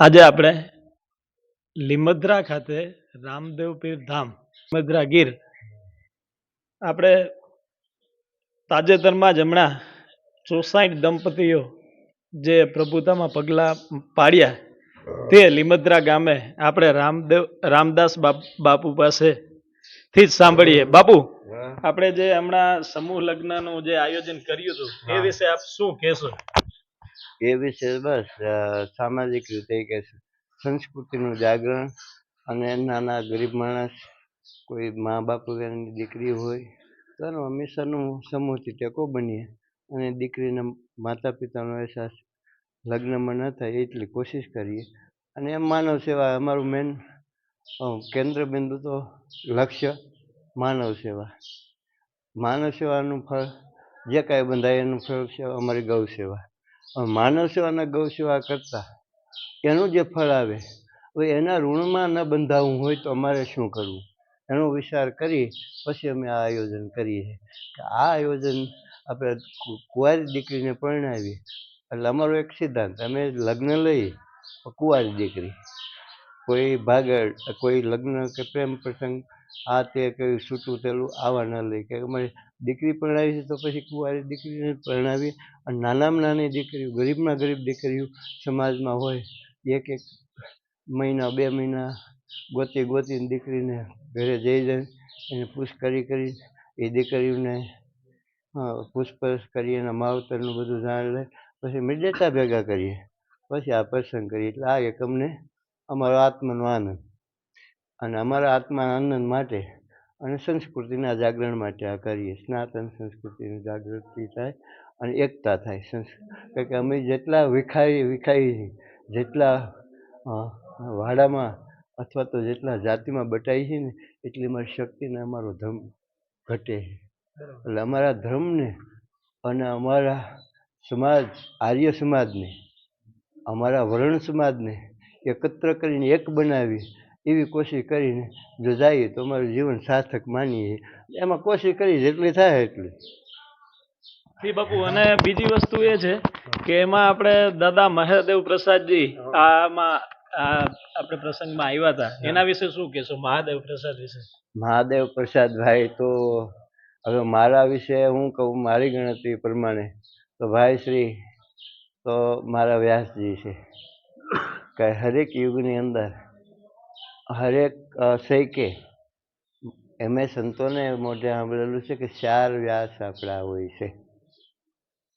આજે આપણે લીમદ્રા ખાતે રામદેવ પીર ધામ લીમદ્રા ગીર આપણે તાજેતરમાં જ હમણાં ચોસાઠ દંપતીઓ જે પ્રભુતામાં પગલાં પાડ્યા તે લીમદ્રા ગામે આપણે રામદેવ રામદાસ બાપ- બાપુ પાસે થી જ સાંભળીએ. બાપુ આપણે જે હમણાં સમૂહ લગ્નનું જે આયોજન કર્યું હતું એ વિશે આપ શું કહેશો? એ વિશે બસ સામાજિક રીતે કે સંસ્કૃતિનું જાગરણ અને નાના ગરીબ માણસ, કોઈ મા બાપ વગરની દીકરી હોય તો એનો હંમેશાનું સમૂહથી ટેકો બનીએ અને દીકરીના માતા પિતાનો અહેસાસ લગ્નમાં ન થાય એટલી કોશિશ કરીએ. અને એમ માનવ સેવા અમારું મેન કેન્દ્ર બિંદુ તો લક્ષ્ય માનવ સેવા. માનવ સેવાનું ફળ, જે કાંઈ બંધાય એનું ફળ છે, અમારી ગૌ સેવા. માનવ સેવા અને ગૌ સેવા કરતા. એનું જે ફળ આવે, હવે એના ઋણમાં ન બંધાવવું હોય તો અમારે શું કરવું? એનો વિચાર કરી પછી અમે આ આયોજન કરીએ. કે આ આયોજન આપણે કુંવારી દીકરીને પરણાવીએ. એટલે અમારો એક સિદ્ધાંત, અમે લગ્ન લઈએ, કુંવારી દીકરી. કોઈ ભાગળ, કોઈ લગ્ન કે પ્રેમ પ્રસંગ આ તે કયું છૂટું તેલું આવા ન લઈ. કે અમારી દીકરી પરણાવી છે તો પછી કુંવારી દીકરીને પરણાવી અને નાનામાં નાની દીકરીઓ, ગરીબમાં ગરીબ દીકરીઓ સમાજમાં હોય, એક એક મહિના, બે મહિના ગોતી ગોતીને દીકરીને ઘરે જઈ જાય, એને પૂછ કરી કરી એ દીકરીઓને પૂછપરછ કરી, એના માવતરનું બધું જાણ લે, પછી મિડેટા ભેગા કરીએ. પછી આ પ્રસંગ કરીએ. એટલે આ એક અમને અમારો આત્મનો આનંદ. અને અમારા આત્મા આનંદ માટે અને સંસ્કૃતિના જાગરણ માટે આ કરીએ સ્નાતન સંસ્કૃતિની જાગૃતિ થાય અને એકતા થાય. સંસ કે અમે જેટલા વિખાઈ વિખાઈ જેટલા વાડામાં અથવા તો જેટલા જાતિમાં બટાઈ છે ને એટલી મારી શક્તિને અમારો ધર્મ ઘટે છે. એટલે અમારા ધર્મને અને અમારા સમાજ આર્ય સમાજને અમારા વર્ણ સમાજને એકત્ર કરીને એક બનાવી એવી કોશિશ કરીને જો જઈએ તો અમારું જીવન સાર્થક માનીએ એમાં કોશિશ કરી જેટલી થાય એટલી. જી બાપુ અને બીજી વસ્તુ એ છે કે એમાં આપણે દાદા મહાદેવ પ્રસાદજી આમાં આ આપણે પ્રસંગમાં આવ્યા હતા. એના વિશે શું કહેશો? મહાદેવ પ્રસાદ વિશે? મહાદેવ પ્રસાદભાઈ તો હવે મારા વિશે હું કહું મારી ગણતરી પ્રમાણે તો ભાઈ શ્રી તો મારા વ્યાસજી છે. કે હરેક યુગની અંદર હરેક શૈકે એમે સંતોને મોઢે સાંભળેલું છે કે ચાર વ્યાસ આપણા હોય છે,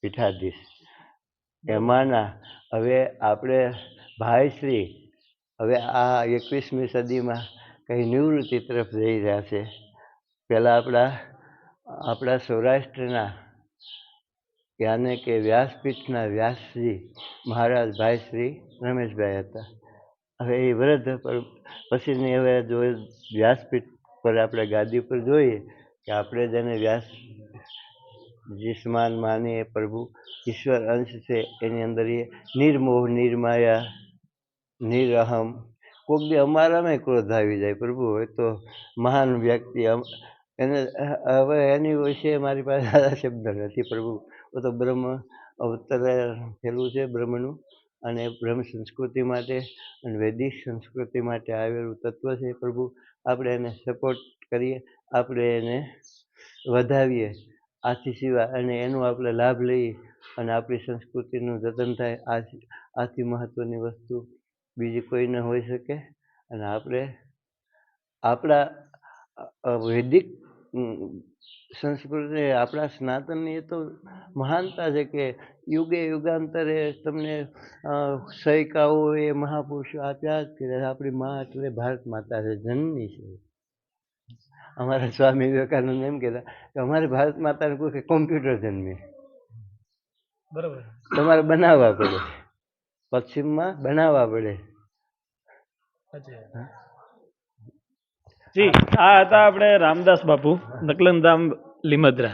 પીઠાધીશ. એમાંના, હવે આપણે ભાઈશ્રી હવે આ એકવીસમી સદીમાં કંઈ નિવૃત્તિ તરફ જઈ રહ્યા છે. પહેલાં આપણા આપણા સૌરાષ્ટ્રના યાને કે વ્યાસપીઠના વ્યાસજી મહારાજ ભાઈ શ્રી રમેશભાઈ હતા. હવે એ પર પછીની હવે જો વ્યાસપીઠ પર આપણે ગાદી પર જોઈએ કે આપણે જેને વ્યાસ જે સમાન માનીએ, પ્રભુ ઈશ્વર અંશ છે, એની અંદર એ નિર્મોહ, નિર્માયા, નિરહમ કોઈક બી અમારામાં ક્રોધ આવી જાય, પ્રભુ હોય તો મહાન વ્યક્તિ એને, હવે એની વિશે મારી પાસે શબ્દ નથી, પ્રભુ એ તો બ્રહ્મ અવતર થયેલું છે, બ્રહ્મનું અને બ્રહ્મ સંસ્કૃતિ માટે અને વૈદિક સંસ્કૃતિ માટે આવેલું તત્વ છે પ્રભુ આપણે એને સપોર્ટ કરીએ, આપણે એને વધાવીએ આથી સિવાય અને એનો આપણે લાભ લઈએ અને આપણી સંસ્કૃતિનું જતન થાય આ આથી મહત્ત્વની વસ્તુ બીજી કોઈ હોઈ શકે. અને આપણે આપણા વૈદિક સંસ્કૃતિ આપણા સનાતનની એ તો મહાનતા છે કે યુગે યુગાંતરે તમને સૈકાઓ એ મહાપુરુષો આપ્યા જ કર્યા આપણી મા એટલે ભારત માતા છે જનની છે. અમારા સ્વામી વિવેકાનંદ એમ કહેતા કે અમારે ભારત માતાને કોઈ કોમ્પ્યુટર જન્મે. બરાબર. તમારે બનાવવા પડે. પશ્ચિમમાં બનાવવા પડે. જી. આ હતા આપણે રામદાસ બાપુ નકલનધામ લીમદ્રા.